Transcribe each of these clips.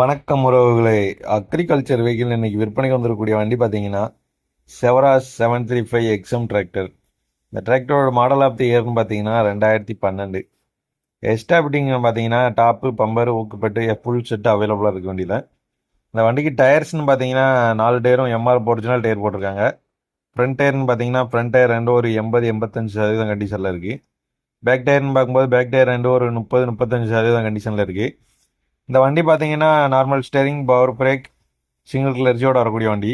வணக்கம் உறவுகளை. Agriculture vehicle இன்றைக்கி விற்பனைக்கு வந்திருக்கக்கூடிய வண்டி பார்த்தீங்கன்னா Swaraj seven three five X M tractor இந்த டிராக்டரோட மாடல் ஆஃப் தி இயர்னு பார்த்தீங்கன்னா ரெண்டாயிரத்தி பன்னெண்டு. எக்ஸ்ட்ரா பார்த்தீங்கன்னா டாப்பு பம்பர் ஊக்கப்பட்டு ஃபுல் செட் அவைலபிளாக இருக்க வேண்டியது இந்த வண்டிக்கு டயர்ஸ்னு பார்த்தீங்கன்னா நாலு டயரும் எம்ஆர் ஒரிஜினல் டயர் போட்டிருக்காங்க. ஃப்ரண்ட் டயர்னு பார்த்தீங்கன்னா ஃப்ரண்ட் டயர் ரெண்டு ஒரு எண்பது எண்பத்தஞ்சு சதவீதம் கண்டிஷனில் இருக்குது பேக் டயர்னு பார்க்கும்போது பேக் டயர் ரெண்டு ஒரு முப்பது முப்பத்தஞ்சு சதவீதம் கண்டிஷனில் இருக்குது இந்த வண்டி பார்த்தீங்கன்னா normal steering power brake single கிளர்ச்சியோட வரக்கூடிய வண்டி.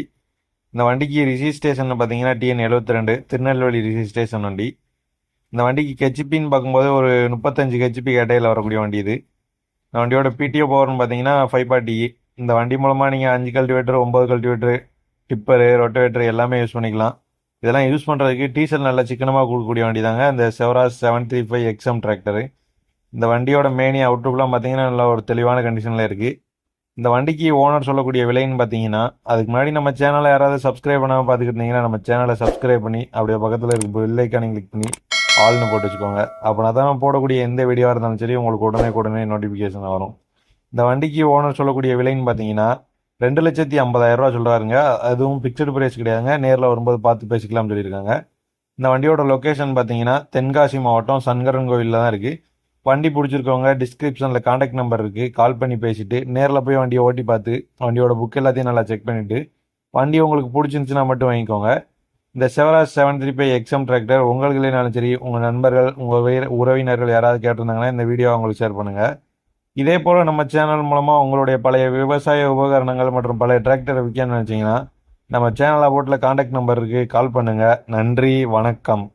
இந்த வண்டிக்கு ரிஜிஸ்ட்ரேஷன் பார்த்தீங்கன்னா டிஎன் எழுபத்தி ரெண்டு திருநெல்வேலி ரிஜிஸ்ட்ரேஷன் வண்டி. இந்த வண்டிக்கு ஹெச்பின்னு பார்க்கும்போது ஒரு முப்பத்தஞ்சு ஹெச்பி கேட்டையில் வரக்கூடிய வண்டி இது. இந்த வண்டியோட பிடிஓ பவர்னு பார்த்தீங்கன்னா ஃபைவ் பார்ட்டி இந்த வண்டி மூலமாக நீங்கள் அஞ்சு கல்டிவேட்டர் ஒம்பது கல்டிவேட்டரு டிப்பரு ரொட்டவேட்டர் எல்லாமே யூஸ் பண்ணிக்கலாம். இதெல்லாம் யூஸ் பண்ணுறதுக்கு டீசல் நல்லா சிக்கனமாக கொடுக்கக்கூடிய வண்டி தாங்க இந்த Swaraj seven three five X M tractor இந்த வண்டியோட மேனி அவுட்ருக்குலாம் பார்த்தீங்கன்னா நல்லா ஒரு தெளிவான கண்டிஷனில் இருக்குது இந்த வண்டிக்கு ஓனர் சொல்லக்கூடிய விலைன்னு பார்த்தீங்கன்னா அதுக்கு முன்னாடி நம்ம சேனலை யாராவது சப்ஸ்கிரைப் பண்ணாமல் பார்த்துக்கிட்டிங்கன்னா நம்ம சேனலை சப்ஸ்கிரைப் பண்ணி அப்படியே பக்கத்தில் இருக்க பெல் கிளிக் பண்ணி ஆள்னு போட்டு வச்சுக்கோங்க. அப்படின்னா தான் போடக்கூடிய எந்த வீடியோவாக இருந்தாலும் சரி உங்களுக்கு உடனே உடனே நோட்டிஃபிகேஷன் வரும். இந்த வண்டிக்கு ஓனர் சொல்லக்கூடிய விலைன்னு பார்த்தீங்கன்னா ரெண்டு லட்சத்தி ஐம்பதாயிரரூவா சொல்கிறாருங்க அதுவும் பிக்சடு ப்ரைஸ் கிடையாதுங்க. நேரில் வரும்போது பார்த்து பேசிக்கலாம்னு சொல்லியிருக்காங்க. இந்த வண்டியோட லொக்கேஷன் பார்த்தீங்கன்னா தென்காசி மாவட்டம் சங்கரன் கோவிலில் தான் இருக்குது வண்டி பிடிச்சிருக்கவங்க டிஸ்கிரிப்ஷனில் காண்டாக்ட் நம்பர் இருக்குது கால் பண்ணி பேசிட்டு நேரில் போய் வண்டியை ஓட்டி பார்த்து வண்டியோட புக் எல்லாத்தையும் நல்லா செக் பண்ணிவிட்டு வண்டி உங்களுக்கு பிடிச்சிருந்துச்சுன்னா மட்டும் வாங்கிக்கோங்க. இந்த Swaraj seven three five X M tractor உங்களுக்குலேனாலும் சரி உங்கள் நண்பர்கள் உங்கள் உறவினர்கள் யாராவது கேட்டிருந்தாங்கன்னா இந்த வீடியோ அவங்களுக்கு ஷேர் பண்ணுங்கள் இதே போல் நம்ம சேனல் மூலமாக உங்களுடைய பழைய விவசாய உபகரணங்கள் மற்றும் பழைய டிராக்டரை விற்கணும்னு நினச்சிங்கன்னா நம்ம சேனல் போட்டில் காண்டாக்ட் நம்பர் இருக்குது கால் பண்ணுங்கள் நன்றி வணக்கம்.